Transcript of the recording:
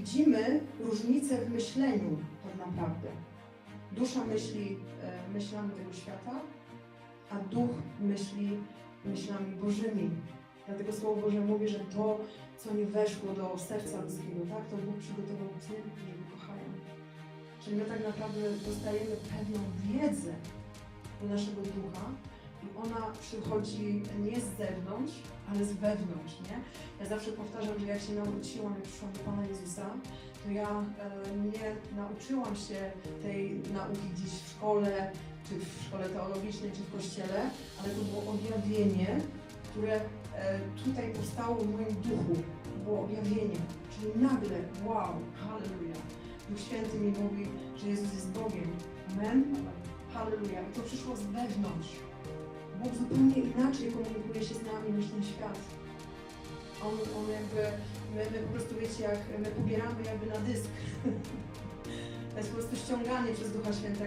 widzimy różnicę w myśleniu tak naprawdę. Dusza myśli e, myślami tego świata, a duch myśli myślami Bożymi. Dlatego Słowo Boże mówi, że to, co nie weszło do serca ludzkiego, tak, to Bóg przygotował tym, którzy go kochają. Czyli my tak naprawdę dostajemy pewną wiedzę do naszego ducha i ona przychodzi nie z zewnątrz, ale z wewnątrz, nie? Ja zawsze powtarzam, że jak się nawróciłam, jak przyszłam do Pana Jezusa, to ja e, nie nauczyłam się tej nauki gdzieś w szkole, czy w szkole teologicznej, czy w kościele, ale to było objawienie, które e, tutaj powstało w moim duchu. To było objawienie, czyli nagle, wow, halleluja. Duch Święty mi mówi, że Jezus jest Bogiem. Amen? Halleluja. I to przyszło z wewnątrz. Bóg zupełnie inaczej komunikuje się z nami niż ten świat. On, on jakby, my, my po prostu wiecie, jak my pobieramy jakby na dysk. To jest po prostu ściąganie przez Ducha Świętego.